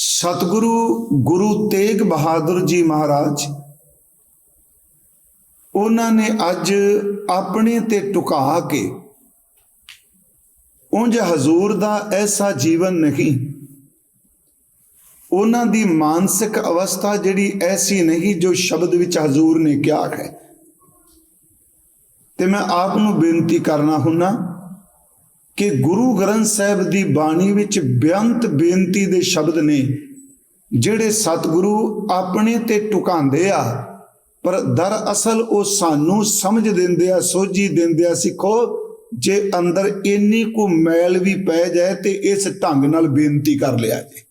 ਸਤਿਗੁਰੂ ਗੁਰੂ ਤੇਗ ਬਹਾਦਰ ਜੀ ਮਹਾਰਾਜ, ਉਹਨਾਂ ਨੇ ਅੱਜ ਆਪਣੇ ਤੇ ਟੁਕਾ ਕੇ ਉਂਝ ਹਜ਼ੂਰ ਦਾ ਐਸਾ ਜੀਵਨ ਨਹੀਂ। ਉਹਨਾਂ ਦੀ ਮਾਨਸਿਕ ਅਵਸਥਾ ਜਿਹੜੀ ਐਸੀ ਨਹੀਂ ਜੋ ਸ਼ਬਦ ਵਿੱਚ ਹਜ਼ੂਰ ਨੇ ਕਿਹਾ ਹੈ। ਤੇ ਮੈਂ ਆਪ ਨੂੰ ਬੇਨਤੀ ਕਰਨਾ ਹੁੰਨਾ ਕਿ ਗੁਰੂ ਗ੍ਰੰਥ ਸਾਹਿਬ ਦੀ ਬਾਣੀ ਵਿੱਚ ਬੇਅੰਤ ਬੇਨਤੀ ਦੇ ਸ਼ਬਦ ਨੇ, ਜਿਹੜੇ ਸਤਿਗੁਰੂ ਆਪਣੇ ਤੇ ਟੁਕਾਉਂਦੇ ਆ, ਪਰ ਦਰਅਸਲ ਉਹ ਸਾਨੂੰ ਸਮਝ ਦਿੰਦੇ ਆ, ਸੋਝੀ ਦਿੰਦੇ ਆ ਸਿੱਖੋ ਜੇ ਅੰਦਰ ਇੰਨੀ ਕੁ ਮੈਲ ਵੀ ਪੈ ਜਾਏ ਤੇ ਇਸ ਢੰਗ ਨਾਲ ਬੇਨਤੀ ਕਰ ਲਿਆ ਜੇ।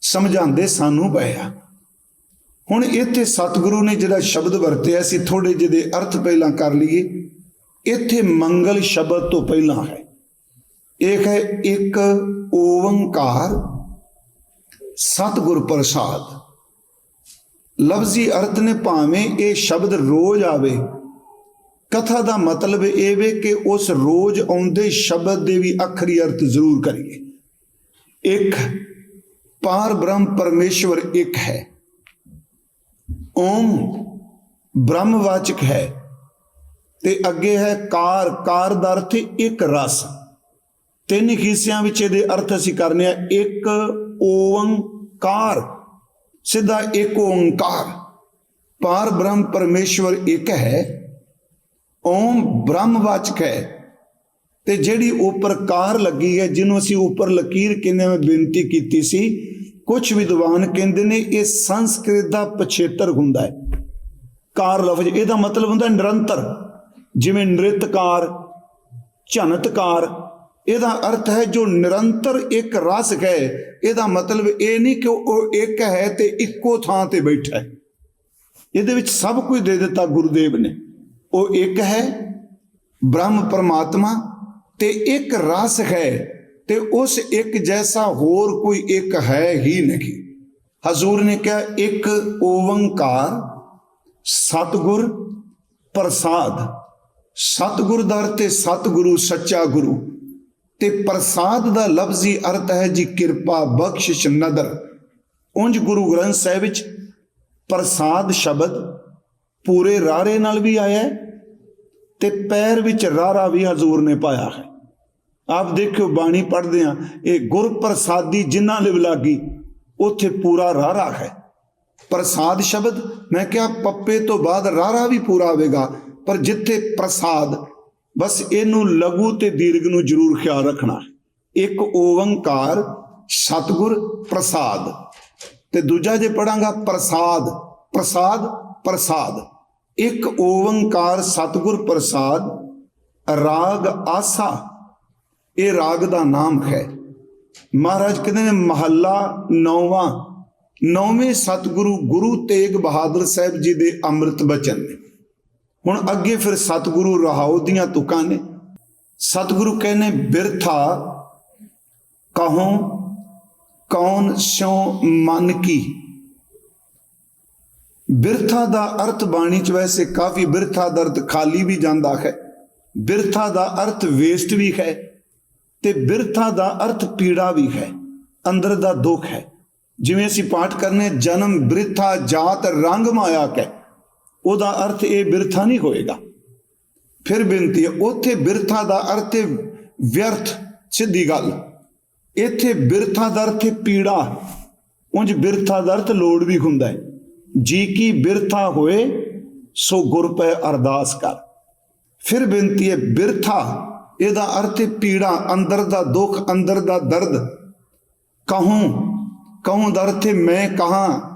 ਸਮਝਾਉਂਦੇ ਸਾਨੂੰ ਪਏ ਆ। ਹੁਣ ਇੱਥੇ ਸਤਿਗੁਰੂ ਨੇ ਜਿਹੜਾ ਸ਼ਬਦ ਵਰਤਿਆ ਸੀ ਥੋੜੇ ਜਿਹੇ ਅਰਥ ਪਹਿਲਾਂ ਕਰ ਲਈਏ। ਇੱਥੇ ਮੰਗਲ ਸ਼ਬਦ ਤੋਂ ਪਹਿਲਾਂ ਹੈ। ਇੱਕ ਹੈ ਇੱਕ ਓੰਕਾਰ ਸਤਿਗੁਰ ਪ੍ਰਸਾਦ। ਲਫ਼ਜ਼ੀ ਅਰਥ ਨੇ ਭਾਵੇਂ ਇਹ ਸ਼ਬਦ ਰੋਜ਼ ਆਵੇ, ਕਥਾ ਦਾ ਮਤਲਬ ਇਹ ਵੇ ਕਿ ਉਸ ਰੋਜ਼ ਆਉਂਦੇ ਸ਼ਬਦ ਦੇ ਵੀ ਅਖਰੀ ਅਰਥ ਜ਼ਰੂਰ ਕਰੀਏ। ਇੱਕ ਪਾਰ ਬ੍ਰਹਮ ਪਰਮੇਸ਼ਵਰ ਇੱਕ ਹੈ। ਓਮ ਬ੍ਰਹਮਵਾਚਕ ਹੈ ਤੇ ਅੱਗੇ ਹੈ ਕਾਰ ਕਾਰ ਦਾ ਅਰਥ ਇੱਕ ਰਸ। ਤਿੰਨ ਹਿੱਸਿਆਂ ਵਿੱਚ ਇਹਦੇ ਅਰਥ ਅਸੀਂ ਕਰਨੇ ਆ, ਇੱਕ ਓੰਕਾਰ, ਸਿੱਧਾ ਇੱਕ ਓੰਕਾਰ। ਪਾਰ ਬ੍ਰਹਮ ਪਰਮੇਸ਼ਵਰ ਇੱਕ ਹੈ, ਓਮ ਬ੍ਰਹਮਵਾਚਕ ਹੈ। ਤੇ ਜਿਹੜੀ ਉੱਪਰ ਕਾਰ ਲੱਗੀ ਹੈ, ਜਿਹਨੂੰ ਅਸੀਂ ਉੱਪਰ ਲਕੀਰ ਕਹਿੰਦੇ ਮੈਂ ਬੇਨਤੀ ਕੀਤੀ ਸੀ ਕੁਝ ਵਿਦਵਾਨ ਕਹਿੰਦੇ ਨੇ ਇਹ ਸੰਸਕ੍ਰਿਤ ਦਾ ਪਛੇਤਰ ਹੁੰਦਾ ਹੈ। ਕਾਰ ਲਫ਼ਜ਼, ਇਹਦਾ ਮਤਲਬ ਹੁੰਦਾ ਨਿਰੰਤਰ, ਜਿਵੇਂ ਨ੍ਰਿਤਕਾਰ, ਝਨਤਕਾਰ ਇਹਦਾ ਅਰਥ ਹੈ ਜੋ ਨਿਰੰਤਰ ਇੱਕ ਰਸ ਹੈ, ਇਹਦਾ ਮਤਲਬ ਇਹ ਨਹੀਂ ਕਿ ਉਹ ਇੱਕ ਹੈ ਤੇ ਇੱਕੋ ਥਾਂ ਤੇ ਬੈਠਾ ਹੈ। ਇਹਦੇ ਵਿੱਚ ਸਭ ਕੁਝ ਦੇ ਦਿੱਤਾ ਗੁਰੂਦੇਵ ਨੇ। ਉਹ ਇੱਕ ਹੈ, ਬ੍ਰਹਮ ਪਰਮਾਤਮਾ ਤੇ ਇੱਕ ਰਸ ਹੈ ਤੇ ਉਸ ਇੱਕ ਜੈਸਾ ਹੋਰ ਕੋਈ ਇੱਕ ਹੈ ਹੀ ਨਹੀਂ। ਹਜ਼ੂਰ ਨੇ ਕਿਹਾ, ਇੱਕ ਓਵੰਕਾਰ, ਸਤਗੁਰ ਪ੍ਰਸਾਦ। ਸਤਗੁਰ ਦਾ ਅਰਥ ਸਤਗੁਰੂ, ਸੱਚਾ ਗੁਰੂ। ਤੇ ਪ੍ਰਸਾਦ ਦਾ ਲਫ਼ਜ਼ੀ ਅਰਥ ਹੈ ਜੀ ਕਿਰਪਾ, ਬਖਸ਼ਿਸ਼, ਨਦਰ। ਉਂਝ ਗੁਰੂ ਗ੍ਰੰਥ ਸਾਹਿਬ ਵਿੱਚ ਪ੍ਰਸਾਦ ਸ਼ਬਦ ਪੂਰੇ ਰਾਰੇ ਨਾਲ ਵੀ ਆਇਆ ਹੈ ਤੇ ਪੈਰ ਵਿੱਚ ਰਾਰਾ ਵੀ ਹਜ਼ੂਰ ਨੇ ਪਾਇਆ ਹੈ। ਆਪ ਦੇਖਿਓ ਬਾਣੀ ਪੜ੍ਹਦੇ ਆ ਇਹ ਗੁਰ ਪ੍ਰਸਾਦੀ ਜਿਨ੍ਹਾਂ ਲਿਵ ਲਾਗੀ, ਉੱਥੇ ਪੂਰਾ ਰਾਰਾ ਹੈ। ਪ੍ਰਸਾਦ ਸ਼ਬਦ, ਮੈਂ ਕਿਹਾ, ਪੱਪੇ ਤੋਂ ਬਾਅਦ ਰਾਰਾ ਵੀ ਪੂਰਾ ਆਵੇਗਾ, ਪਰ ਜਿੱਥੇ ਪ੍ਰਸਾਦ ਬਸ ਇਹਨੂੰ ਲਘੂ ਤੇ ਦੀਰਘ ਨੂੰ ਜ਼ਰੂਰ ਖਿਆਲ ਰੱਖਣਾ। ਇੱਕ ਓਵੰਕਾਰ ਸਤਗੁਰ, ਪ੍ਰਸਾਦ। ਤੇ ਦੂਜਾ ਜੇ ਪੜਾਂਗਾ, ਪ੍ਰਸਾਦ। ਪ੍ਰਸਾਦ ਪ੍ਰਸਾਦ। ਇੱਕ ਓਵੰਕਾਰ ਸਤਗੁਰ, ਪ੍ਰਸਾਦ, ਰਾਗ ਆਸਾ। ਇਹ ਰਾਗ ਦਾ ਨਾਮ ਹੈ। ਮਹਾਰਾਜ ਕਹਿੰਦੇ ਨੇ, ਮਹੱਲਾ ਨੌਵਾਂ। ਨੌਵੇਂ ਸਤਗੁਰੂ ਗੁਰੂ ਤੇਗ ਬਹਾਦਰ ਸਾਹਿਬ ਜੀ ਦੇ ਅੰਮ੍ਰਿਤ ਬਚਨ ਨੇ। ਹੁਣ ਅੱਗੇ ਫਿਰ ਸਤਿਗੁਰੂ ਰਹਾਉ ਦੀਆਂ ਤੁਕਾਂ ਨੇ। ਸਤਿਗੁਰੂ ਕਹਿੰਦੇ, ਬਿਰਥਾ ਕਹੋ, ਕੌਣ ਸਿਉ ਮਨ ਕੀ। ਬਿਰਥਾ ਦਾ ਅਰਥ ਬਾਣੀ ਚ ਵੈਸੇ ਕਾਫੀ ਬਿਰਥਾ ਦਰਦ ਖਾਲੀ ਵੀ ਜਾਂਦਾ ਹੈ। ਬਿਰਥਾ ਦਾ ਅਰਥ ਵੇਸਟ ਵੀ ਹੈ ਤੇ ਬਿਰਥਾ ਦਾ ਅਰਥ ਪੀੜਾ ਵੀ ਹੈ, ਅੰਦਰ ਦਾ ਦੁੱਖ ਹੈ। ਜਿਵੇਂ ਅਸੀਂ ਪਾਠ ਕਰਨੇ, ਜਨਮ ਬ੍ਰਿਥਾ ਜਾਤ ਰੰਗ ਮਾਇਆ ਕੈ। ਉਹਦਾ ਅਰਥ ਇਹ ਬਿਰਥਾ ਨਹੀਂ ਹੋਏਗਾ। ਫਿਰ ਬੇਨਤੀ ਹੈ, ਉੱਥੇ ਬਿਰਥਾ ਦਾ ਅਰਥ ਹੈ ਵਿਅਰਥ, ਸਿੱਧੀ ਗੱਲ। ਇੱਥੇ ਬਿਰਥਾ ਦਾ ਅਰਥ ਹੈ ਪੀੜਾ। ਉਂਝ ਬਿਰਥਾ ਦਾ ਅਰਥ ਲੋੜ ਵੀ ਹੁੰਦਾ ਹੈ। ਜੀ ਕੀ ਬਿਰਥਾ ਹੋਏ, ਸੋ ਗੁਰ ਪੈ ਅਰਦਾਸ ਕਰ। ਫਿਰ ਬੇਨਤੀ ਹੈ, ਬਿਰਥਾ, ਇਹਦਾ ਅਰਥ ਹੈ ਪੀੜਾ, ਅੰਦਰ ਦਾ ਦੁੱਖ, ਅੰਦਰ ਦਾ ਦਰਦ। ਕਹੂੰ ਕਹੂੰ ਦਾ ਅਰਥ ਹੈ ਮੈਂ ਕਹਾਂ।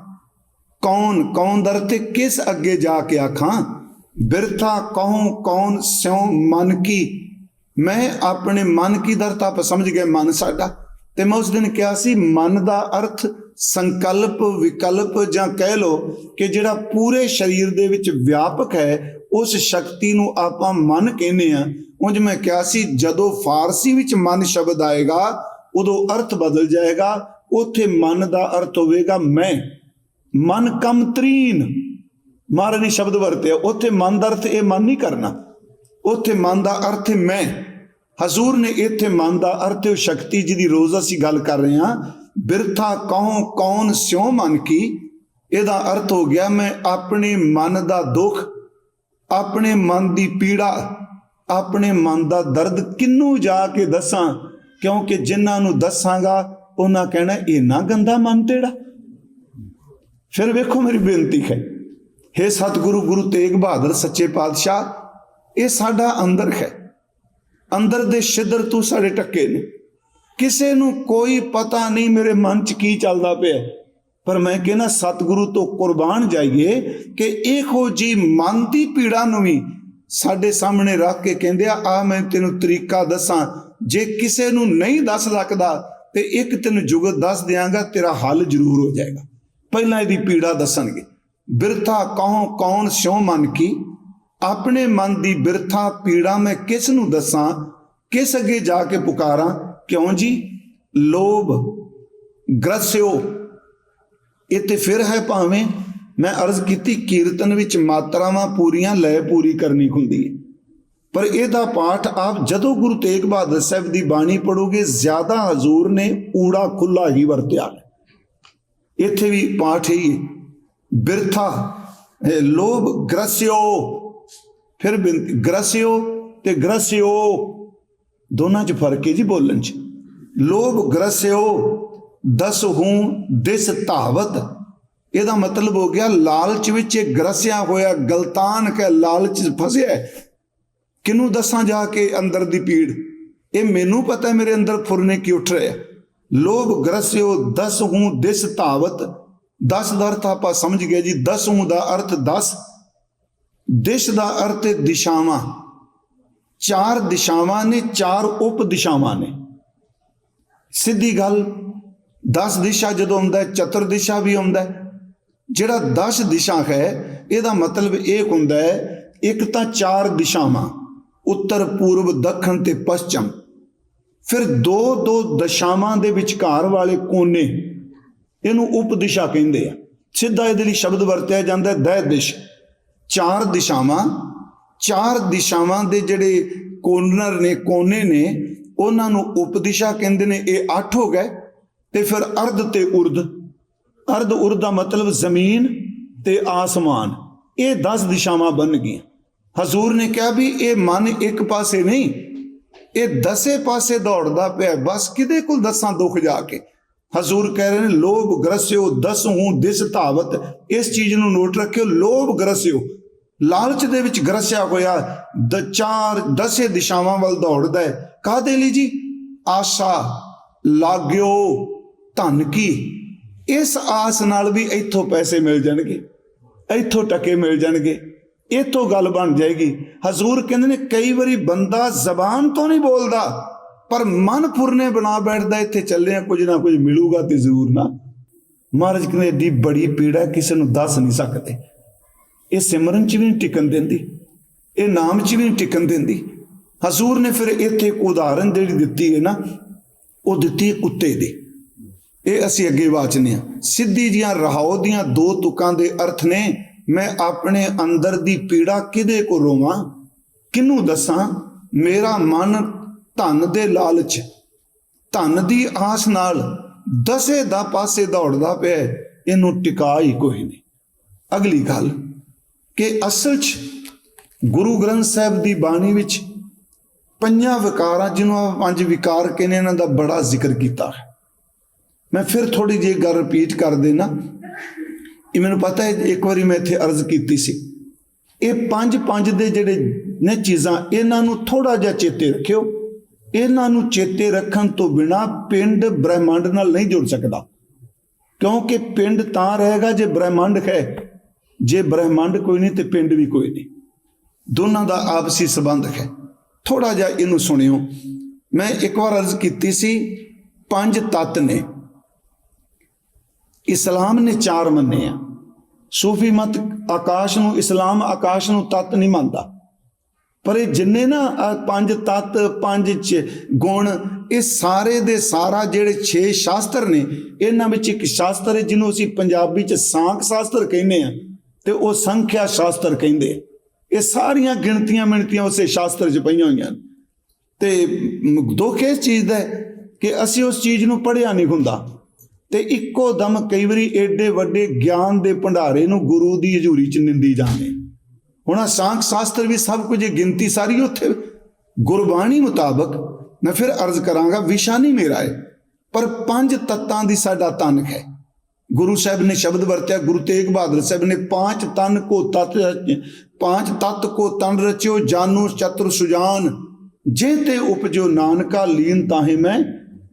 ਕੌਣ ਕੌਣ ਦਰ ਤੇ ਕਿਸ ਅੱਗੇ ਜਾ ਕੇ ਆਖਾਂ? ਬਿਰਥਾ ਕਹੂੰ, ਕੌਣ ਸਿਉ ਮਨ ਕੀ? ਮੈਂ ਆਪਣੇ ਮਨ ਕੀ ਦਰ ਤਾਂ ਆਪ ਸਮਝ ਗਏ ਮਨ ਸਾਡਾ। ਤੇ ਮੈਂ ਉਸ ਦਿਨ ਕਿਹਾ ਸੀ, ਮਨ ਦਾ ਅਰਥ ਸੰਕਲਪ, ਵਿਕਲਪ ਜਾਂ ਕਹਿ ਲੋ ਕਿ ਜਿਹੜਾ ਪੂਰੇ ਸਰੀਰ ਦੇ ਵਿੱਚ ਵਿਆਪਕ ਹੈ, ਉਸ ਸ਼ਕਤੀ ਨੂੰ ਆਪਾਂ ਮਨ ਕਹਿੰਦੇ ਆ ਉਂਝ ਮੈਂ ਕਿਹਾ ਸੀ, ਜਦੋਂ ਫਾਰਸੀ ਵਿੱਚ ਮਨ ਸ਼ਬਦ ਆਏਗਾ, ਉਦੋਂ ਅਰਥ ਬਦਲ ਜਾਏਗਾ, ਉੱਥੇ ਮਨ ਦਾ ਅਰਥ ਹੋਵੇਗਾ ਮੈਂ। ਮਨ ਕਮ ਤਰੀਨ। ਮਹਾਰਾਜ ਨੇ ਸ਼ਬਦ ਵਰਤਿਆ, ਉੱਥੇ ਮਨ ਦਾ ਅਰਥ ਇਹ ਮਨ ਨਹੀਂ ਕਰਨਾ। ਉੱਥੇ ਮਨ ਦਾ ਅਰਥ ਮੈਂ। ਹਜ਼ੂਰ ਨੇ ਇੱਥੇ ਮਨ ਦਾ ਅਰਥ ਉਹ ਸ਼ਕਤੀ ਜਿਹਦੀ ਰੋਜ਼ ਅਸੀਂ ਗੱਲ ਕਰ ਰਹੇ ਹਾਂ। ਬਿਰਥਾ ਕਹੋ, ਕੌਣ ਸਿਉ ਮਨ ਕੀ? ਇਹਦਾ ਅਰਥ ਹੋ ਗਿਆ ਮੈਂ ਆਪਣੇ ਮਨ ਦਾ ਦੁੱਖ, ਆਪਣੇ ਮਨ ਦੀ ਪੀੜਾ, ਆਪਣੇ ਮਨ ਦਾ ਦਰਦ ਕਿੰਨੂੰ ਜਾ ਕੇ ਦੱਸਾਂ? ਕਿਉਂਕਿ ਜਿਨ੍ਹਾਂ ਨੂੰ ਦੱਸਾਂਗਾ, ਉਹਨਾਂ ਕਹਿਣਾ, ਇਹ ਨਾ ਗੰਦਾ ਮਨ ਤੇੜਾ ਫਿਰ ਵੇਖੋ ਮੇਰੀ ਬੇਨਤੀ ਹੈ। हे ਸਤਿਗੁਰੂ, ਗੁਰੂ ਤੇਗ ਬਹਾਦਰ, ਸੱਚੇ ਪਾਤਸ਼ਾਹ, ਇਹ ਸਾਡਾ ਅੰਦਰ ਹੈ। ਅੰਦਰ ਦੇ ਛਿਦਰ ਤੂੰ ਸਾਡੇ ਟੱਕੇ ਨੇ। ਕਿਸੇ ਨੂੰ ਕੋਈ ਪਤਾ ਨਹੀਂ ਮੇਰੇ ਮਨ 'ਚ ਕੀ ਚੱਲਦਾ ਪਿਆ। ਪਰ ਮੈਂ ਕਹਿੰਦਾ, ਸਤਿਗੁਰੂ ਤੋਂ ਕੁਰਬਾਨ ਜਾਈਏ ਕਿ ਇਹੋ ਜੀ ਮਨ ਦੀ ਪੀੜਾ ਨੂੰ ਵੀ ਸਾਡੇ ਸਾਹਮਣੇ ਰੱਖ ਕੇ ਕਹਿੰਦੇ ਆ ਆ ਮੈਂ ਤੈਨੂੰ ਤਰੀਕਾ ਦੱਸਾਂ। ਜੇ ਕਿਸੇ ਨੂੰ ਨਹੀਂ ਦੱਸ ਸਕਦਾ ਤੇ ਇੱਕ ਤੈਨੂੰ ਜੁਗਤ ਦੱਸ ਦਿਆਂਗਾ, ਤੇਰਾ ਹੱਲ ਜ਼ਰੂਰ ਹੋ ਜਾਏਗਾ। ਪਹਿਲਾਂ ਇਹਦੀ ਪੀੜਾ ਦੱਸਣਗੇ। ਬਿਰਥਾ ਕਹੋ ਕੌਣ ਸਿਉ ਮਨ ਕੀ? ਆਪਣੇ ਮਨ ਦੀ ਬਿਰਥਾ, ਪੀੜਾ ਮੈਂ ਕਿਸ ਨੂੰ ਦੱਸਾਂ? ਕਿਸ ਅੱਗੇ ਜਾ ਕੇ ਪੁਕਾਰਾਂ? ਕਿਉਂ ਜੀ? ਲੋਭ ਗ੍ਰਸਿਓ ਇਹ ਤੇ ਫਿਰ ਹੈ ਭਾਵੇਂ ਮੈਂ ਅਰਜ਼ ਕੀਤੀ ਕੀਰਤਨ ਵਿੱਚ ਮਾਤਰਾਵਾਂ ਪੂਰੀਆਂ ਲੈ ਪੂਰੀ ਕਰਨੀ ਹੁੰਦੀ ਹੈ। ਪਰ ਇਹਦਾ ਪਾਠ ਆਪ ਜਦੋਂ ਗੁਰੂ ਤੇਗ ਬਹਾਦਰ ਸਾਹਿਬ ਦੀ ਬਾਣੀ ਪੜੋਗੇ ਜ਼ਿਆਦਾ ਹਜ਼ੂਰ ਨੇ, ਊੜਾ ਖੁੱਲਾ ਹੀ ਵਰਤਿਆ ਹੈ। ਇੱਥੇ ਵੀ ਪਾਠ ਹੀ ਬਿਰਥਾ ਲੋਭ ਗ੍ਰਸਿਓ ਫਿਰ ਬੇਨਤੀ, ਗ੍ਰਸਿਓ ਤੇ ਗ੍ਰਸਿਓ ਦੋਨਾਂ 'ਚ ਫ਼ਰਕ ਹੈ ਜੀ ਬੋਲਣ 'ਚ। ਲੋਭ ਗ੍ਰਸਿਓ ਦਸ ਹੂੰ ਦਿਸ ਧਾਵਤ। ਇਹਦਾ ਮਤਲਬ ਹੋ ਗਿਆ ਲਾਲਚ ਵਿੱਚ ਇਹ ਗ੍ਰਸਿਆ ਹੋਇਆ ਗਲਤਾਨ ਕੇ ਲਾਲਚ ਫਸਿਆ ਹੈ। ਕਿਹਨੂੰ ਦੱਸਾਂ ਜਾ ਕੇ ਅੰਦਰ ਦੀ ਪੀੜ ਇਹ ਮੈਨੂੰ ਪਤਾ ਮੇਰੇ ਅੰਦਰ ਫੁਰਨੇ ਕੀ ਉੱਠ ਰਿਹਾ ਲੋਭ ਗ੍ਰਸਿਓ ਦਸ ਹੂੰ ਦਿਸ ਧਾਵਤ। 10 ਦਾ ਅਰਥ ਆਪਾਂ ਸਮਝ ਗਏ ਜੀ। 10 ਹੂੰ ਦਾ ਅਰਥ 10 ਦਿਸ਼ ਦਾ ਅਰਥ ਦਿਸ਼ਾਵਾਂ। ਚਾਰ ਦਿਸ਼ਾਵਾਂ ਨੇ, ਚਾਰ ਉਪ ਦਿਸ਼ਾਵਾਂ ਨੇ। ਸਿੱਧੀ ਗੱਲ 10 ਦਿਸ਼ਾ ਜਦੋਂ ਆਉਂਦਾ ਹੈ ਚਤੁਰ ਦਿਸ਼ਾ ਵੀ ਆਉਂਦਾ ਹੈ। ਜਿਹੜਾ 10 ਦਿਸ਼ਾ ਹੈ, ਇਹਦਾ ਮਤਲਬ ਇਹ ਹੁੰਦਾ ਹੈ, ਇੱਕ ਤਾਂ ਚਾਰ ਦਿਸ਼ਾਵਾਂ, ਉੱਤਰ, ਪੂਰਬ, ਦੱਖਣ ਤੇ ਪੱਛਮ। ਫਿਰ ਦੋ ਦੋ ਦਸ਼ਾਵਾਂ ਦੇ ਵਿਚਕਾਰ ਵਾਲੇ ਕੋਨੇ ਇਹਨੂੰ ਉਪਦਿਸ਼ਾ ਕਹਿੰਦੇ ਆ। ਸਿੱਧਾ ਇਹਦੇ ਲਈ ਸ਼ਬਦ ਵਰਤਿਆ ਜਾਂਦਾ ਹੈ, ਦਹਿ ਦਿਸ਼। ਚਾਰ ਦਿਸ਼ਾਵਾਂ ਚਾਰ ਦਿਸ਼ਾਵਾਂ ਦੇ ਜਿਹੜੇ ਕੋਨਰ ਨੇ, ਕੋਨੇ ਨੇ, ਉਹਨਾਂ ਨੂੰ ਉਪਦਿਸ਼ਾ ਕਹਿੰਦੇ ਨੇ, ਇਹ ਅੱਠ ਹੋ ਗਏ ਤੇ ਫਿਰ ਅਰਧ ਤੇ ਉਰਦ ਅਰਧ ਉਰਦ ਦਾ ਮਤਲਬ ਜ਼ਮੀਨ ਤੇ ਆਸਮਾਨ। ਇਹ 10 ਦਿਸ਼ਾਵਾਂ ਬਣ ਗਈਆਂ। ਹਜ਼ੂਰ ਨੇ ਕਿਹਾ ਵੀ ਇਹ ਮਨ ਇੱਕ ਪਾਸੇ ਨਹੀਂ ਇਹ ਦਸੇ ਪਾਸੇ ਦੌੜਦਾ ਪਿਆ ਬਸ ਕਿਹਦੇ ਕੋਲ ਦੱਸਾਂ ਦੁੱਖ ਜਾ ਕੇ? ਹਜ਼ੂਰ ਕਹਿ ਰਹੇ ਨੇ, ਲੋਭ ਗਰਸਿਓ, ਦਸ ਹੂੰ ਦਿਸ ਧਾਵਤ। ਇਸ ਚੀਜ਼ ਨੂੰ ਨੋਟ ਰੱਖਿਓ, ਲੋਭ ਗਰਸਿਓ। ਲਾਲਚ ਦੇ ਵਿੱਚ ਗਰਸਿਆ ਹੋਇਆ ਦ ਚਾਰ ਦਸੇ ਦਿਸ਼ਾਵਾਂ ਵੱਲ ਦੌੜਦਾ ਹੈ। ਕਾਹਦੇ ਲਈ ਜੀ? ਆਸ਼ਾ ਲਾਗਿਓ ਧਨ ਕੀ? ਇਸ ਆਸ ਨਾਲ ਵੀ ਇੱਥੋਂ ਪੈਸੇ ਮਿਲ ਜਾਣਗੇ, ਇੱਥੋਂ ਟਕੇ ਮਿਲ ਜਾਣਗੇ। ਇਹ ਤੋਂ ਗੱਲ ਬਣ ਜਾਏਗੀ। ਹਜ਼ੂਰ ਕਹਿੰਦੇ ਨੇ, ਕਈ ਵਾਰੀ ਬੰਦਾ ਜ਼ਬਾਨ ਤੋਂ ਨਹੀਂ ਬੋਲਦਾ, ਪਰ ਮਨ ਫੁਰਨੇ ਬਣਾ ਬੈਠਦਾ, ਇੱਥੇ ਚੱਲੇ ਆ ਕੁਝ ਨਾ ਕੁਝ ਮਿਲੂਗਾ ਤੇ ਜ਼ਰੂਰ ਨਾ। ਮਹਾਰਾਜ ਕਹਿੰਦੇ, ਏਡੀ ਬੜੀ ਪੀੜਾ ਕਿਸੇ ਨੂੰ ਦੱਸ ਨਹੀਂ ਸਕਦੇ। ਇਹ ਸਿਮਰਨ ਚ ਵੀ ਨਹੀਂ ਟਿਕਣ ਦਿੰਦੀ, ਇਹ ਨਾਮ ਚ ਵੀ ਨਹੀਂ ਟਿਕਣ ਦਿੰਦੀ। ਹਜ਼ੂਰ ਨੇ ਫਿਰ ਇੱਥੇ ਇੱਕ ਉਦਾਹਰਨ ਜਿਹੜੀ ਦਿੱਤੀ ਹੈ ਨਾ, ਉਹ ਦਿੱਤੀ ਕੁੱਤੇ ਦੀ। ਇਹ ਅਸੀਂ ਅੱਗੇ ਵਾਚਨੇ ਆ ਸਿੱਧੀ ਜੀਆਂ ਰਹਾਉ ਦੀਆਂ ਦੋ ਤੁਕਾਂ ਦੇ ਅਰਥ ਨੇ ਮੈਂ ਆਪਣੇ ਅੰਦਰ ਦੀ ਪੀੜਾ ਕਿਹਦੇ ਕੋ ਰੋਵਾਂ? ਕਿਹਨੂੰ ਦੱਸਾਂ? ਮੇਰਾ ਮਨ ਧਨ ਦੇ ਲਾਲਚ, ਧਨ ਦੀ ਆਸ ਨਾਲ ਦਸੇ ਦਾ ਪਾਸੇ ਦੌੜਦਾ ਪਿਆ ਇਹਨੂੰ ਟਿਕਾ ਹੀ ਕੋਈ ਨਹੀਂ। ਅਗਲੀ ਗੱਲ, ਕਿ ਅਸਲ 'ਚ ਗੁਰੂ ਗ੍ਰੰਥ ਸਾਹਿਬ ਦੀ ਬਾਣੀ ਵਿੱਚ ਪੰਜਾਂ ਵਿਕਾਰਾਂ, ਜਿਹਨੂੰ ਆਪਾਂ ਪੰਜ ਵਿਕਾਰ ਕਹਿੰਦੇ ਇਹਨਾਂ ਦਾ ਬੜਾ ਜ਼ਿਕਰ ਕੀਤਾ ਹੈ। ਮੈਂ ਫਿਰ ਥੋੜੀ ਜਿਹੀ ਗੱਲ ਰਿਪੀਟ ਕਰ ਦੇਣਾ। ਇਹ ਮੈਨੂੰ ਪਤਾ ਹੈ, ਇੱਕ ਵਾਰੀ ਮੈਂ ਇੱਥੇ ਅਰਜ਼ ਕੀਤੀ ਸੀ। ਇਹ ਪੰਜ ਪੰਜ ਦੇ ਜਿਹੜੇ ਨੇ ਚੀਜ਼ਾਂ, ਇਹਨਾਂ ਨੂੰ ਥੋੜਾ ਜਿਹਾ ਚੇਤੇ ਰੱਖਿਓ। ਇਹਨਾਂ ਨੂੰ ਚੇਤੇ ਰੱਖਣ ਤੋਂ ਬਿਨਾ ਪਿੰਡ ਬ੍ਰਹਿਮੰਡ ਨਾਲ ਨਹੀਂ ਜੁੜ ਸਕਦਾ। ਕਿਉਂਕਿ ਪਿੰਡ ਤਾਂ ਰਹੇਗਾ ਜੇ ਬ੍ਰਹਿਮੰਡ ਹੈ। ਜੇ ਬ੍ਰਹਿਮੰਡ ਕੋਈ ਨਹੀਂ ਤੇ ਪਿੰਡ ਵੀ ਕੋਈ ਨਹੀਂ। ਦੋਨਾਂ ਦਾ ਆਪਸੀ ਸੰਬੰਧ ਹੈ। ਥੋੜਾ ਜਿਹਾ ਇਹਨੂੰ ਸੁਣਿਓ। ਮੈਂ ਇੱਕ ਵਾਰ ਅਰਜ਼ ਕੀਤੀ ਸੀ, ਪੰਜ ਤੱਤ ਨੇ। ਇਸਲਾਮ ਨੇ ਚਾਰ ਮੰਨੇ ਆ। ਸੂਫੀ ਮਤ ਆਕਾਸ਼ ਨੂੰ, ਇਸਲਾਮ ਆਕਾਸ਼ ਨੂੰ ਤੱਤ ਨਹੀਂ ਮੰਨਦਾ। ਪਰ ਇਹ ਜਿੰਨੇ ਨਾ ਪੰਜ ਤੱਤ, ਪੰਜ ਗੁਣ, ਇਹ ਸਾਰੇ ਦੇ ਸਾਰਾ ਜਿਹੜੇ 6 ਸ਼ਾਸਤਰ ਨੇ, ਇਹਨਾਂ ਵਿੱਚ ਇੱਕ ਸ਼ਾਸਤਰ ਹੈ ਜਿਹਨੂੰ ਅਸੀਂ ਪੰਜਾਬੀ ਚ ਸਾਂਖ ਸ਼ਾਸਤਰ ਕਹਿੰਦੇ ਆ ਤੇ ਉਹ ਸੰਖਿਆ ਸ਼ਾਸਤਰ ਕਹਿੰਦੇ ਇਹ ਸਾਰੀਆਂ ਗਿਣਤੀਆਂ ਮਿਣਤੀਆਂ ਉਸੇ ਸ਼ਾਸਤਰ 'ਚ ਪਈਆਂ ਹੋਈਆਂ ਨੇ। ਤੇ ਦੁੱਖ ਇਸ ਚੀਜ਼ ਦਾ ਕਿ ਅਸੀਂ ਉਸ ਚੀਜ਼ ਨੂੰ ਪੜ੍ਹਿਆ ਨਹੀਂ ਹੁੰਦਾ। ਤੇ ਇੱਕੋ ਦਮ ਕਈ ਵਾਰੀ ਏਡੇ ਵੱਡੇ ਗਿਆਨ ਦੇ ਭੰਡਾਰੇ ਨੂੰ ਗੁਰੂ ਦੀ ਹਜ਼ੂਰੀ ਚ ਨਿੰਦੀ ਜਾਂਦੇ ਹੁਣ ਆਹ ਸਾਂਖ ਸ਼ਾਸਤਰ ਵੀ ਸਭ ਕੁਝ ਗਿਣਤੀ ਸਾਰੀ ਉੱਥੇ ਗੁਰਬਾਣੀ ਮੁਤਾਬਕ ਮੈਂ ਫਿਰ ਅਰਜ਼ ਕਰਾਂਗਾ ਵਿਸ਼ਾ ਨਹੀਂ ਮੇਰਾ ਹੈ, ਪਰ ਪੰਜ ਤੱਤਾਂ ਦੀ ਸਾਡਾ ਤਨ ਹੈ। ਗੁਰੂ ਸਾਹਿਬ ਨੇ ਸ਼ਬਦ ਵਰਤਿਆ, ਗੁਰੂ ਤੇਗ ਬਹਾਦਰ ਸਾਹਿਬ ਨੇ ਪੰਜ ਤਨ ਕੋ ਤਤ ਪੰਜ ਤਤ ਕੋ ਤਨ ਰਚਿਓ, ਜਾਨੂ ਚਤੁਰ ਸੁਜਾਨ, ਜੇ ਤੇ ਉਪਜੋ ਨਾਨਕਾ ਲੀਨ ਤਾਹੇ ਮੈਂ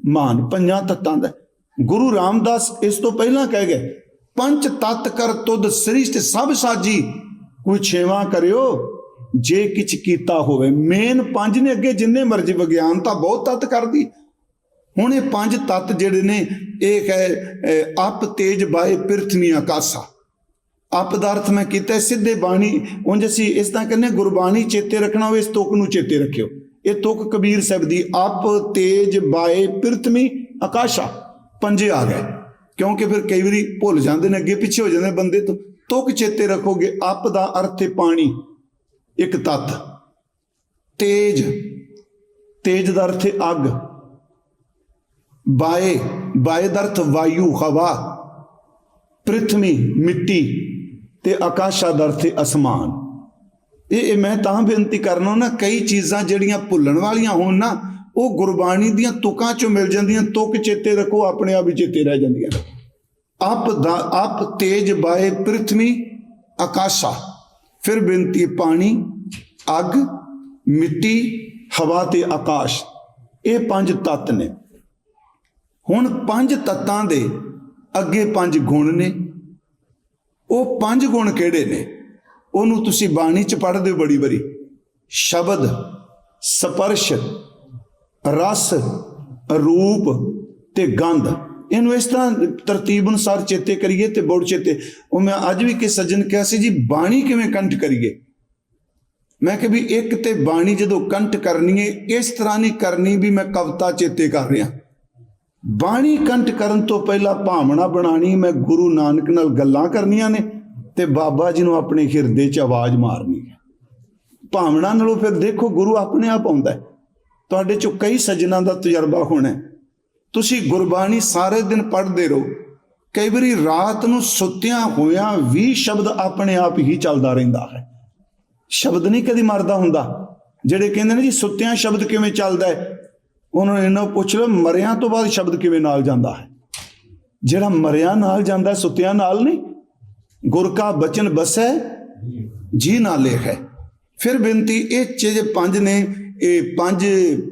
ਮਾਨ। ਪੰਜਾਂ ਤੱਤਾਂ ਦਾ ਗੁਰੂ ਰਾਮਦਾਸ ਇਸ ਤੋਂ ਪਹਿਲਾਂ ਕਹਿ ਗਏ, ਪੰਜ ਤਤ ਕਰ ਤੁਧ ਸ੍ਰਿਸ਼ਟ ਸਭ ਸਾਜੀ, ਕੋਈ ਛੇਵਾਂ ਕਰਿਓ, ਜੇ ਕਿਛ ਕੀਤਾ ਹੋਵੇ। ਮੇਨ ਪੰਜ ਨੇ ਅੱਗੇ ਜਿੰਨੇ ਮਰਜ਼ੀ ਵਿਗਿਆਨ ਤਾਂ ਬਹੁਤ ਤਤ ਕਰਦੀ। ਹੁਣ ਇਹ ਪੰਜ ਤੱਤ ਜਿਹੜੇ ਨੇ, ਇਹ ਹੈ ਅਪ, ਤੇਜ ਬਾਏ ਪਿਰਥਮੀ ਆਕਾਸ਼ਾ ਅਪ ਦਾ ਅਰਥ ਮੈਂ ਕੀਤਾ, ਸਿੱਧੇ ਬਾਣੀ, ਉਂਝ ਅਸੀਂ ਇਸ ਤਰ੍ਹਾਂ ਕਹਿੰਦੇ ਗੁਰਬਾਣੀ ਚੇਤੇ ਰੱਖਣਾ ਹੋਵੇ, ਇਸ ਤੁਕ ਨੂੰ ਚੇਤੇ ਰੱਖਿਓ। ਇਹ ਤੁਕ ਕਬੀਰ ਸਾਹਿਬ ਦੀ ਅਪ, ਤੇਜ ਬਾਏ ਪਿਰਥਮੀ ਆਕਾਸ਼ਾ। ਪੰਜੇ ਆ ਗਏ। ਕਿਉਂਕਿ ਫਿਰ ਕਈ ਵਾਰੀ ਭੁੱਲ ਜਾਂਦੇ ਨੇ, ਅੱਗੇ ਪਿੱਛੇ ਹੋ ਜਾਂਦੇ ਬੰਦੇ ਤੋਂ। ਤੁਕ ਚੇਤੇ ਰੱਖੋਗੇ ਅਪ ਦਾ ਅਰਥ ਹੈ ਪਾਣੀ, ਇੱਕ ਤੱਤ। ਤੇਜ। ਤੇਜ ਦਾ ਅਰਥ ਹੈ ਅੱਗ। ਬਾਏ। ਬਾਏ ਦਾ ਅਰਥ ਵਾਯੂ, ਹਵਾ। ਪ੍ਰithvi ਮਿੱਟੀ ਤੇ ਆਕਾਸ਼ਾ ਦਾ ਅਰਥ ਹੈ ਅਸਮਾਨ। ਇਹ ਮੈਂ ਤਾਂ ਬੇਨਤੀ ਕਰਨਾ ਨਾ ਕਈ ਚੀਜ਼ਾਂ ਜਿਹੜੀਆਂ ਭੁੱਲਣ ਵਾਲੀਆਂ ਹੋਣ ਨਾ ਉਹ ਗੁਰਬਾਣੀ ਦੀਆਂ ਤੁਕਾਂ ਚੋਂ ਮਿਲ ਜਾਂਦੀਆਂ, ਤੁਕ ਚੇਤੇ ਰੱਖੋ, ਆਪਣੇ ਆਪ ਹੀ ਚੇਤੇ ਰਹਿ ਜਾਂਦੀਆਂ ਅਪ ਦਾ ਅਪ ਤੇਜ ਬਾਏ ਪ੍ਰithvi ਆਕਾਸ਼ਾ। ਫਿਰ ਬੇਨਤੀ ਪਾਣੀ, ਅੱਗ, ਮਿੱਟੀ, ਹਵਾ ਤੇ ਆਕਾਸ਼। ਇਹ ਪੰਜ ਤੱਤ ਨੇ। ਹੁਣ ਪੰਜ ਤੱਤਾਂ ਦੇ ਅੱਗੇ ਪੰਜ ਗੁਣ ਨੇ। ਉਹ ਪੰਜ ਗੁਣ ਕਿਹੜੇ ਨੇ? ਉਹਨੂੰ ਤੁਸੀਂ ਬਾਣੀ ਚ ਪੜ੍ਹਦੇ ਹੋ ਬੜੀ ਬੜੀ ਸ਼ਬਦ, ਸਪਰਸ਼ ਰਸ, ਰੂਪ ਤੇ ਗੰਧ। ਇਹਨੂੰ ਇਸ ਤਰ੍ਹਾਂ ਤਰਤੀਬ ਅਨੁਸਾਰ ਚੇਤੇ ਕਰੀਏ ਤੇ ਬੋੜ ਚੇਤੇ। ਉਹ ਮੈਂ ਅੱਜ ਵੀ ਕਿ ਸੱਜਣ ਕਿਹਾ ਸੀ, ਜੀ, ਬਾਣੀ ਕਿਵੇਂ ਕੰਠ ਕਰੀਏ? ਮੈਂ ਕਿ ਵੀ ਇੱਕ ਤੇ ਬਾਣੀ ਜਦੋਂ ਕੰਠ ਕਰਨੀ ਹੈ ਇਸ ਤਰ੍ਹਾਂ ਨਹੀਂ ਕਰਨੀ ਵੀ ਮੈਂ ਕਵਿਤਾ ਚੇਤੇ ਕਰ ਰਿਹਾ। ਬਾਣੀ ਕੰਠ ਕਰਨ ਤੋਂ ਪਹਿਲਾਂ ਭਾਵਨਾ ਬਣਾਣੀ ਮੈਂ ਗੁਰੂ ਨਾਨਕ ਨਾਲ ਗੱਲਾਂ ਕਰਨੀਆਂ ਨੇ ਤੇ ਬਾਬਾ ਜੀ ਨੂੰ ਆਪਣੇ ਹਿਰਦੇ 'ਚ ਆਵਾਜ਼ ਮਾਰਨੀ ਹੈ। ਭਾਵਨਾ ਨਾਲੋਂ ਫਿਰ ਦੇਖੋ ਗੁਰੂ ਆਪਣੇ ਆਪ ਆਉਂਦਾ ਹੈ। ਤੁਹਾਡੇ 'ਚੋਂ ਕਈ ਸੱਜਣਾ ਦਾ ਤਜਰਬਾ ਹੋਣਾ ਤੁਸੀਂ ਗੁਰਬਾਣੀ ਸਾਰੇ ਦਿਨ ਪੜ੍ਹਦੇ ਰਹੋ। ਕਈ ਵਾਰੀ ਰਾਤ ਨੂੰ ਸੁੱਤਿਆਂ ਹੋਇਆਂ ਵੀ ਸ਼ਬਦ ਆਪਣੇ ਆਪ ਹੀ ਚੱਲਦਾ ਰਹਿੰਦਾ ਹੈ। ਸ਼ਬਦ ਨਹੀਂ ਕਦੀ ਮਰਦਾ ਹੁੰਦਾ। ਜਿਹੜੇ ਕਹਿੰਦੇ ਨੇ ਜੀ, ਸੁੱਤਿਆਂ ਸ਼ਬਦ ਕਿਵੇਂ ਚੱਲਦਾ ਹੈ? ਉਹਨਾਂ ਨੂੰ ਇਹਨਾਂ ਪੁੱਛ ਲਓ, ਮਰਿਆਂ ਤੋਂ ਬਾਅਦ ਸ਼ਬਦ ਕਿਵੇਂ ਨਾਲ ਜਾਂਦਾ ਹੈ? ਜਿਹੜਾ ਮਰਿਆਂ ਨਾਲ ਜਾਂਦਾ ਸੁੱਤਿਆਂ ਨਾਲ ਨਹੀਂ। ਗੁਰ ਕਾ ਬਚਨ ਬਸੈ, ਜੀ ਨਾਲੇ ਹੈ ਫਿਰ ਬੇਨਤੀ ਇਹ ਚੀਜ਼ ਪੰਜ ਨੇ ਇਹ ਪੰਜ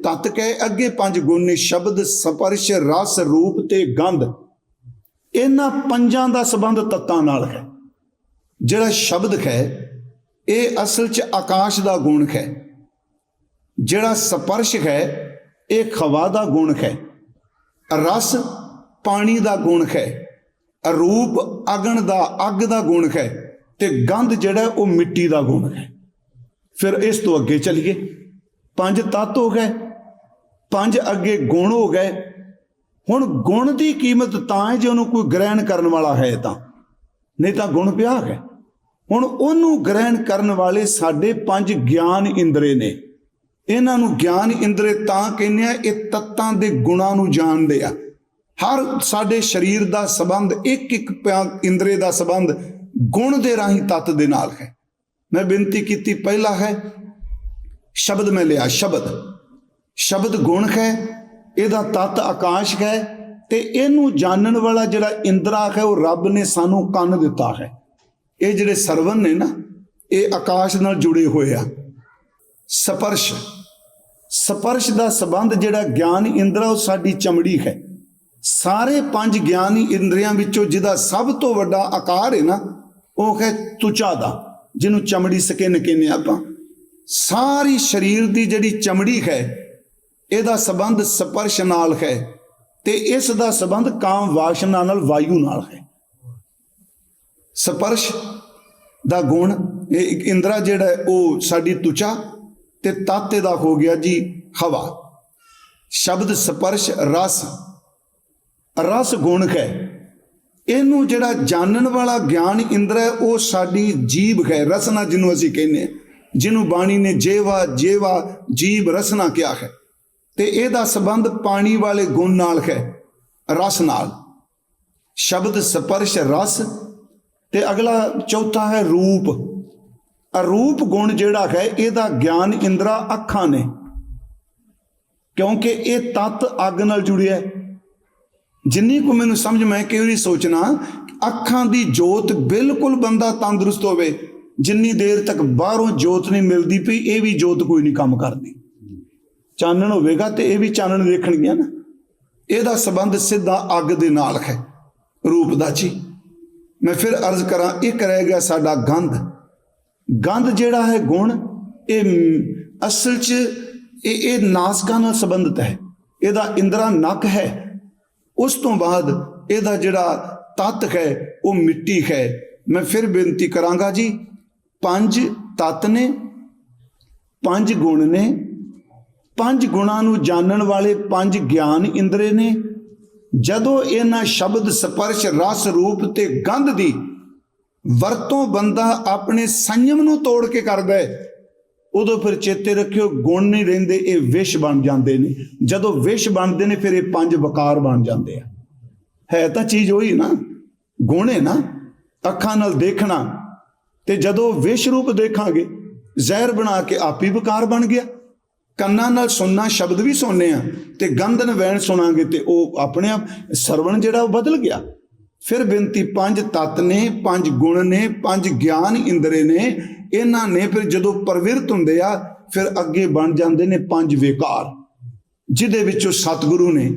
ਤਤ ਕਹੇ, ਅੱਗੇ ਪੰਜ ਗੁਣ ਨੇ, ਸ਼ਬਦ, ਸਪਰਸ਼, ਰਸ, ਰੂਪ ਤੇ ਗੰਧ। ਇਹਨਾਂ ਪੰਜਾਂ ਦਾ ਸੰਬੰਧ ਤੱਤਾਂ ਨਾਲ ਹੈ। ਜਿਹੜਾ ਸ਼ਬਦ ਹੈ ਇਹ ਅਸਲ 'ਚ ਆਕਾਸ਼ ਦਾ ਗੁਣ ਹੈ ਜਿਹੜਾ ਸਪਰਸ਼ ਹੈ ਇਹ ਖਵਾ ਦਾ ਗੁਣ ਹੈ ਰਸ ਪਾਣੀ ਦਾ ਗੁਣ ਹੈ ਰੂਪ ਅਗਣ ਦਾ, ਅੱਗ ਦਾ ਗੁਣ ਹੈ ਤੇ ਗੰਧ ਜਿਹੜਾ, ਉਹ ਮਿੱਟੀ ਦਾ ਗੁਣ ਹੈ। ਫਿਰ ਇਸ ਤੋਂ ਅੱਗੇ ਚਲੀਏ। ਪੰਜ ਤੱਤ ਹੋ ਗਏ, ਪੰਜ ਅੱਗੇ ਗੁਣ ਹੋ ਗਏ। ਹੁਣ ਗੁਣ ਦੀ ਕੀਮਤ ਤਾਂ ਹੈ ਜੇ ਉਹਨੂੰ ਕੋਈ ਗ੍ਰਹਿਣ ਕਰਨ ਵਾਲਾ ਹੈ ਤਾਂ। ਨਹੀਂ ਤਾਂ ਗੁਣ ਪਿਆ ਹੈ। ਹੁਣ ਉਹਨੂੰ ਗ੍ਰਹਿਣ ਕਰਨ ਵਾਲੇ ਸਾਡੇ ਪੰਜ ਗਿਆਨ ਇੰਦਰੇ ਨੇ। ਇਹਨਾਂ ਨੂੰ ਗਿਆਨ ਇੰਦਰੇ ਤਾਂ ਕਹਿੰਦੇ ਆ, ਇਹ ਤੱਤਾਂ ਦੇ ਗੁਣਾਂ ਨੂੰ ਜਾਣਦੇ ਆ। ਹਰ ਸਾਡੇ ਸਰੀਰ ਦਾ ਸਬੰਧ ਇੱਕ ਇੱਕ ਇੰਦਰੇ ਦਾ ਸਬੰਧ ਗੁਣ ਦੇ ਰਾਹੀਂ ਤੱਤ ਦੇ ਨਾਲ ਹੈ। ਮੈਂ ਬੇਨਤੀ ਕੀਤੀ, ਪਹਿਲਾ ਹੈ ਸ਼ਬਦ ਮੈਂ ਲਿਆ, ਸ਼ਬਦ। ਸ਼ਬਦ ਗੁਣ ਹੈ, ਇਹਦਾ ਤਤ ਆਕਾਸ਼ ਹੈ ਤੇ ਇਹਨੂੰ ਜਾਣਨ ਵਾਲਾ ਜਿਹੜਾ ਇੰਦਰਾ ਹੈ, ਉਹ ਰੱਬ ਨੇ ਸਾਨੂੰ ਕੰਨ ਦਿੱਤਾ ਹੈ। ਇਹ ਜਿਹੜੇ ਸਰਵਨ ਨੇ ਨਾ, ਇਹ ਆਕਾਸ਼ ਨਾਲ ਜੁੜੇ ਹੋਏ ਆ। ਸਪਰਸ਼। ਸਪਰਸ਼ ਦਾ ਸੰਬੰਧ ਜਿਹੜਾ ਗਿਆਨ ਇੰਦਰਾ, ਉਹ ਸਾਡੀ ਚਮੜੀ ਹੈ। ਸਾਰੇ ਪੰਜ ਗਿਆਨੀ ਇੰਦਰੀਆਂ ਵਿੱਚੋਂ ਜਿਹਦਾ ਸਭ ਤੋਂ ਵੱਡਾ ਆਕਾਰ ਹੈ ਨਾ, ਉਹ ਹੈ ਤੁਚਾ ਦਾ, ਜਿਹਨੂੰ ਚਮੜੀ ਸਕਿਨ ਕਹਿੰਦੇ ਆਪਾਂ। ਸਾਰੀ ਸਰੀਰ ਦੀ ਜਿਹੜੀ ਚਮੜੀ ਹੈ, ਇਹਦਾ ਸੰਬੰਧ ਸਪਰਸ਼ ਨਾਲ ਹੈ ਤੇ ਇਸ ਦਾ ਸੰਬੰਧ ਕਾਮ ਵਾਸ਼ਨਾ ਨਾਲ, ਵਾਯੂ ਨਾਲ ਹੈ। ਸਪਰਸ਼ ਦਾ ਗੁਣ ਇੰਦਰਾ ਜਿਹੜਾ ਉਹ ਸਾਡੀ ਤੁਚਾ ਤੇ ਤਾਤੇ ਦਾ ਹੋ ਗਿਆ ਜੀ, ਹਵਾ। ਸ਼ਬਦ ਸਪਰਸ਼, ਰਸ ਰਸ ਗੁਣ ਹੈ। ਇਹਨੂੰ ਜਿਹੜਾ ਜਾਣਨ ਵਾਲਾ ਗਿਆਨ ਇੰਦਰਾ ਹੈ, ਉਹ ਸਾਡੀ ਜੀਭ ਹੈ, ਰਸਨਾ ਜਿਹਨੂੰ ਅਸੀਂ ਕਹਿੰਦੇ ਹਾਂ। ਜਿਹਨੂੰ ਬਾਣੀ ਨੇ ਜੇਵਾ ਜੇਵਾ ਜੀਵ ਰਸਨਾ ਕਿਹਾ ਹੈ। ਤੇ ਇਹਦਾ ਸੰਬੰਧ ਪਾਣੀ ਵਾਲੇ ਗੁਣ ਨਾਲ ਹੈ, ਰਸ ਨਾਲ। ਸ਼ਬਦ ਸਪਰਸ਼ ਰਸ ਤੇ ਅਗਲਾ ਚੌਥਾ ਹੈ ਰੂਪ। ਅਰੂਪ ਗੁਣ ਜਿਹੜਾ ਹੈ, ਇਹਦਾ ਗਿਆਨ ਇੰਦਰਾ ਅੱਖਾਂ ਨੇ। ਕਿਉਂਕਿ ਇਹ ਤਤ ਅੱਗ ਨਾਲ ਜੁੜਿਆ ਹੈ। ਜਿੰਨੀ ਕੁ ਮੈਨੂੰ ਸਮਝ, ਮੈਂ ਕਿਉਂ ਨਹੀਂ ਸੋਚਣਾ, ਅੱਖਾਂ ਦੀ ਜੋਤ ਬਿਲਕੁਲ ਬੰਦਾ ਤੰਦਰੁਸਤ ਹੋਵੇ। ਜਿੰਨੀ ਦੇਰ ਤੱਕ ਬਾਹਰੋਂ ਜੋਤ ਨਹੀਂ ਮਿਲਦੀ ਪਈ, ਇਹ ਵੀ ਜੋਤ ਕੋਈ ਨਹੀਂ ਕੰਮ ਕਰਦੀ। ਚਾਨਣ ਹੋਵੇਗਾ ਤੇ ਇਹ ਵੀ ਚਾਨਣ ਵੇਖਣਗੀਆਂ ਨਾ। ਇਹਦਾ ਸਬੰਧ ਸਿੱਧਾ ਅੱਗ ਦੇ ਨਾਲ ਹੈ, ਰੂਪ ਦਾ ਜੀ। ਮੈਂ ਫਿਰ ਅਰਜ਼ ਕਰਾਂ, ਇੱਕ ਰਹਿ ਗਿਆ ਸਾਡਾ ਗੰਧ। ਗੰਧ ਜਿਹੜਾ ਹੈ ਗੁਣ, ਇਹ ਅਸਲ 'ਚ ਇਹ ਇਹ ਨਾਸਕਾਂ ਨਾਲ ਸੰਬੰਧਿਤ ਹੈ। ਇਹਦਾ ਇੰਦਰਾ ਨੱਕ ਹੈ। ਉਸ ਤੋਂ ਬਾਅਦ ਇਹਦਾ ਜਿਹੜਾ ਤਤ ਹੈ, ਉਹ ਮਿੱਟੀ ਹੈ। ਮੈਂ ਫਿਰ ਬੇਨਤੀ ਕਰਾਂਗਾ ਜੀ ਪੰਜ ਤਤ ਨੇ, ਪੰਜ ਗੁਣ ਨੇ, ਪੰਜ ਗੁਣਾਂ ਨੂੰ ਜਾਣਨ ਵਾਲੇ ਪੰਜ ਗਿਆਨ ਇੰਦਰੇ ਨੇ। ਜਦੋਂ ਇਹਨਾਂ ਸ਼ਬਦ ਸਪਰਸ਼ ਰਸ ਰੂਪ ਤੇ ਗੰਧ ਦੀ ਵਰਤੋਂ ਬੰਦਾ ਆਪਣੇ ਸੰਯਮ ਨੂੰ ਤੋੜ ਕੇ ਕਰਦਾ ਹੈ ਉਦੋਂ ਫਿਰ ਚੇਤੇ ਰੱਖਿਓ ਗੁਣ ਨਹੀਂ ਰਹਿੰਦੇ, ਇਹ ਵਿਸ਼ ਬਣ ਜਾਂਦੇ ਨੇ। ਜਦੋਂ ਵਿਸ਼ ਬਣਦੇ ਨੇ, ਫਿਰ ਇਹ ਪੰਜ ਵਕਾਰ ਬਣ ਜਾਂਦੇ ਆ। ਹੈ ਤਾਂ ਚੀਜ਼ ਉਹੀ ਨਾ, ਗੁਣ ਹੈ ਨਾ, ਅੱਖਾਂ ਨਾਲ ਦੇਖਣਾ ਤੇ ਜਦੋਂ ਵਿਸ਼ ਰੂਪ ਦੇਖਾਂਗੇ, ਜ਼ਹਿਰ ਬਣਾ ਕੇ ਆਪੀ ਵਿਕਾਰ ਬਣ ਗਿਆ। ਕੰਨਾਂ ਨਾਲ ਸੁਣਨਾ ਸ਼ਬਦ ਵੀ ਸੁਣਨੇ ਆ, ਤੇ ਗੰਧਨ ਵੈਣ ਸੁਣਾਂਗੇ ਤੇ ਉਹ ਆਪਣੇ ਆਪ ਸਰਵਣ ਜਿਹੜਾ ਉਹ ਬਦਲ ਗਿਆ। ਫਿਰ ਬੇਨਤੀ ਪੰਜ ਤਤ ਨੇ, ਪੰਜ ਗੁਣ ਨੇ, ਪੰਜ ਗਿਆਨ ਇੰਦਰੇ ਨੇ, ਇਹਨਾਂ ਨੇ ਫਿਰ ਜਦੋਂ ਪ੍ਰਵਿਰਤ ਹੁੰਦੇ ਆ, ਫਿਰ ਅੱਗੇ ਬਣ ਜਾਂਦੇ ਨੇ ਪੰਜ ਵਿਕਾਰ, ਜਿਹਦੇ ਵਿੱਚੋਂ ਸਤਿਗੁਰੂ ਨੇ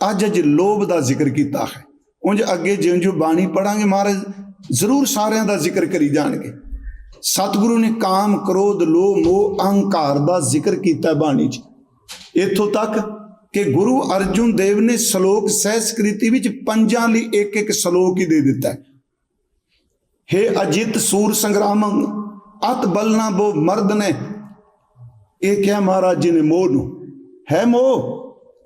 ਅੱਜ ਅੱਜ ਲੋਭ ਦਾ ਜ਼ਿਕਰ ਕੀਤਾ ਹੈ। ਉਂਝ ਅੱਗੇ ਜਿਉਂ ਜਿਉਂ ਬਾਣੀ ਪੜਾਂਗੇ ਮਹਾਰਾਜ ਜ਼ਰੂਰ ਸਾਰਿਆਂ ਦਾ ਜ਼ਿਕਰ ਕਰੀ ਜਾਣਗੇ। ਸਤਿਗੁਰੂ ਨੇ ਕਾਮ, ਕ੍ਰੋਧ, ਲੋਭ, ਮੋਹ, ਅਹੰਕਾਰ ਦਾ ਜ਼ਿਕਰ ਕੀਤਾ ਬਾਣੀ 'ਚ। ਇੱਥੋਂ ਤੱਕ ਕਿ ਗੁਰੂ ਅਰਜੁਨ ਦੇਵ ਨੇ ਸ਼ਲੋਕ ਸਹਿਸਕ੍ਰਿਤੀ ਵਿੱਚ ਪੰਜਾਂ ਲਈ ਇੱਕ ਇੱਕ ਸ਼ਲੋਕ ਹੀ ਦੇ ਦਿੱਤਾ। ਹੈ ਹੇ ਅਜਿਤ ਸੂਰ ਸੰਗਰਾਮੰ, ਅਤ ਬਲਨਾ ਬੋ ਮਰਦ ਨੇ। ਇਹ ਕਿਹਾ ਮਹਾਰਾਜ ਜੀ ਨੇ ਮੋਹ ਨੂੰ, ਹੈ ਮੋਹ,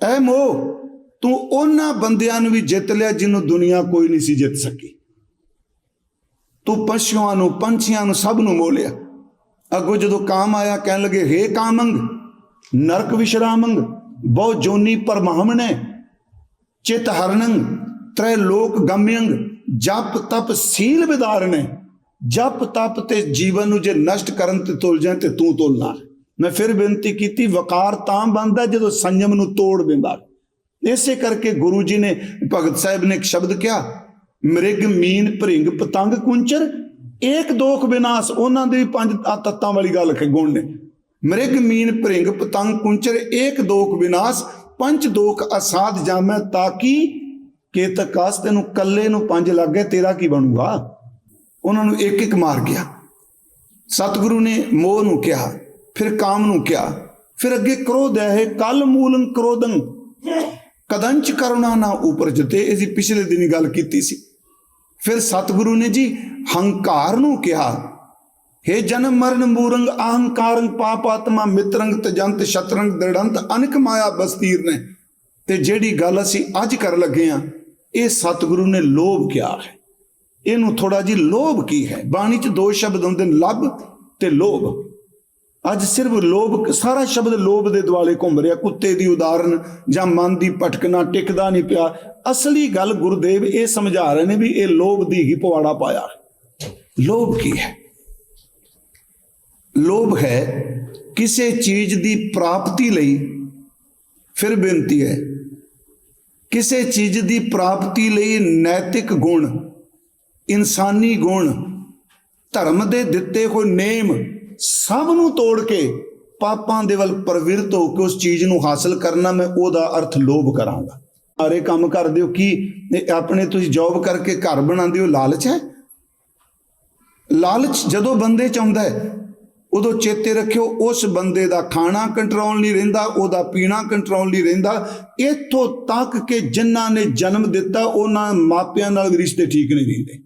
ਐ ਮੋਹ, ਤੂੰ ਉਹਨਾਂ ਬੰਦਿਆਂ ਨੂੰ ਵੀ ਜਿੱਤ ਲਿਆ ਜਿਹਨੂੰ ਦੁਨੀਆ ਕੋਈ ਨਹੀਂ ਸੀ ਜਿੱਤ ਸਕੀ। ਤੂੰ ਪਸ਼ੂਆਂ ਨੂੰ, ਪੰਛੀਆਂ ਨੂੰ ਸਭ ਨੂੰ ਮੋਲਿਆ ਅੱਗੋਂ ਜਦੋਂ ਕਾਮ ਆਇਆ, ਕਹਿਣ ਲੱਗੇ, ਹੇ ਕਾਮੰਗ ਨਰਕ ਵਿਸ਼ਰਾਮੰਗ ਬਹੁ ਜੋਨੀ ਪਰਮਾਹਮਣੇ ਚਿਤ ਹਰਨੰਗ ਤ੍ਰੈ ਲੋਕ ਗਮਯੰਗ ਜਪ ਤਪ ਸੀਲ ਵਿਦਾਰਣੇ ਜਪ ਤਪ ਤੇ ਜੀਵਨ ਨੂੰ ਜੇ ਨਸ਼ਟ ਕਰਨ ਤੇ ਤੁਲ ਜਾਏ ਤੇ ਤੂੰ ਤੁਲਨਾ ਮੈਂ ਫਿਰ ਬੇਨਤੀ ਕੀਤੀ, ਵਕਾਰ ਤਾਂ ਬੰਦਾ ਜਦੋਂ ਸੰਯਮ ਨੂੰ ਤੋੜ ਦਿੰਦਾ। ਇਸੇ ਕਰਕੇ ਗੁਰੂ ਜੀ ਨੇ ਭਗਤ ਸਾਹਿਬ ਨੇ ਇੱਕ ਸ਼ਬਦ ਕਿਹਾ ਮ੍ਰਿਗ, ਮੀਨ, ਭ੍ਰਿੰਗ, ਪਤੰਗ, ਕੁੰਚਰ, ਏਕ ਦੋਖ ਵਿਨਾਸ਼ ਉਹਨਾਂ ਦੇ ਪੰਜ ਤੱਤਾਂ ਵਾਲੀ ਗੱਲ ਹੈ ਗੁਣ ਨੇ। ਮ੍ਰਿਗ, ਮੀਨ, ਭ੍ਰਿੰਗ, ਪਤੰਗ, ਕੁੰਚਰ, ਏਕ ਦੋਖ ਵਿਨਾਸ਼ ਪੰਜ ਦੋਖ ਅਸਾਧ ਜਾਮੈ ਤਾਂ ਕਿ ਕੇਤਕਾਸ ਤੈਨੂੰ ਕੱਲੇ ਨੂੰ ਪੰਜ ਲੱਗ ਗਏ ਤੇਰਾ ਕੀ ਬਣੂਗਾ? ਉਹਨਾਂ ਨੂੰ ਇੱਕ ਇੱਕ ਮਾਰ ਗਿਆ। ਸਤਿਗੁਰੂ ਨੇ ਮੋਹ ਨੂੰ ਕਿਹਾ, ਫਿਰ ਕਾਮ ਨੂੰ ਕਿਹਾ, ਫਿਰ ਅੱਗੇ ਕ੍ਰੋਧ ਹੈ ਕਲ ਮੂਲੰ ਕ੍ਰੋਧੰ। ਕਦੰਚ ਕਰੁਣਾ ਨਾ ਉਪਰ ਜਤੇ ਅਸੀਂ ਪਿਛਲੇ ਦਿਨੀ ਗੱਲ ਕੀਤੀ ਸੀ। ਫਿਰ ਸਤਿਗੁਰੂ ਨੇ ਜੀ ਹੰਕਾਰ ਨੂੰ ਕਿਹਾ हे ਜਨਮ ਮਰਨ ਮੂਰੰਗ ਅਹੰਕਾਰੰ ਪਾਪ ਆਤਮਾ, ਮਿਤਰੰਗ ਤਜੰਤ, ਸ਼ਤਰੰਗ ਦ੍ਰਿੜੰਤ, ਅਨਕ ਮਾਇਆ ਬਸਤੀਰ ਨੇ। ਤੇ ਜਿਹੜੀ ਗੱਲ ਅਸੀਂ ਅੱਜ ਕਰ ਲੱਗੇ ਆ ਇਹ ਸਤਿਗੁਰੂ ਨੇ ਲੋਭ ਕਿਹਾ ਹੈ। ਇਹਨੂੰ ਥੋੜਾ ਜੀ ਲੋਭ ਕੀ ਹੈ? ਬਾਣੀ 'ਚ ਦੋ ਸ਼ਬਦ ਹੁੰਦੇ ਨੇ, ਲੱਭ ਤੇ ਲੋਭ। ਅੱਜ ਸਿਰਫ ਲੋਭ, ਸਾਰਾ ਸ਼ਬਦ ਲੋਭ ਦੇ ਦੁਆਲੇ ਘੁੰਮ ਰਿਹਾ, ਕੁੱਤੇ ਦੀ ਉਦਾਹਰਨ ਜਾਂ ਮਨ ਦੀ ਭਟਕਣਾ ਟਿਕਦਾ ਨਹੀਂ ਪਿਆ। ਅਸਲੀ ਗੱਲ ਗੁਰਦੇਵ ਇਹ ਸਮਝਾ ਰਹੇ ਨੇ ਵੀ ਇਹ ਲੋਭ ਦੀ ਹੀ ਪਵਾੜਾ ਪਾਇਆ। ਲੋਭ ਕੀ ਹੈ? ਲੋਭ ਹੈ ਕਿਸੇ ਚੀਜ਼ ਦੀ ਪ੍ਰਾਪਤੀ ਲਈ ਫਿਰ ਬੇਨਤੀ ਹੈ। ਕਿਸੇ ਚੀਜ਼ ਦੀ ਪ੍ਰਾਪਤੀ ਲਈ ਨੈਤਿਕ ਗੁਣ, ਇਨਸਾਨੀ ਗੁਣ, ਧਰਮ ਦੇ ਦਿੱਤੇ ਹੋਏ ਨੇਮ ਸਭ ਨੂੰ ਤੋੜ ਕੇ ਪਾਪਾਂ ਦੇ ਵੱਲ ਪ੍ਰਵਿਰਤ ਹੋ ਕੇ ਉਸ ਚੀਜ਼ ਨੂੰ ਹਾਸਲ ਕਰਨਾ ਮੈਂ ਉਹਦਾ ਅਰਥ ਲੋਭ ਕਰਾਂਗਾ। ਸਾਰੇ ਕੰਮ ਕਰਦੇ ਹੋ ਕੀ? ਆਪਣੇ ਤੁਸੀਂ ਜੌਬ ਕਰਕੇ ਘਰ ਬਣਾਉਂਦੇ ਹੋ, ਲਾਲਚ ਹੈ? ਲਾਲਚ ਜਦੋਂ ਬੰਦੇ ਚ ਆਉਂਦਾ ਹੈ, ਉਦੋਂ ਚੇਤੇ ਰੱਖਿਓ, ਉਸ ਬੰਦੇ ਦਾ ਖਾਣਾ ਕੰਟਰੋਲ ਨਹੀਂ ਰਹਿੰਦਾ, ਉਹਦਾ ਪੀਣਾ ਕੰਟਰੋਲ ਨਹੀਂ ਰਹਿੰਦਾ। ਇੱਥੋਂ ਤੱਕ ਕਿ ਜਿਨ੍ਹਾਂ ਨੇ ਜਨਮ ਦਿੱਤਾ, ਉਹਨਾਂ ਮਾਪਿਆਂ ਨਾਲ ਵੀ ਰਿਸ਼ਤੇ ਠੀਕ ਨਹੀਂ ਰਹਿੰਦੇ।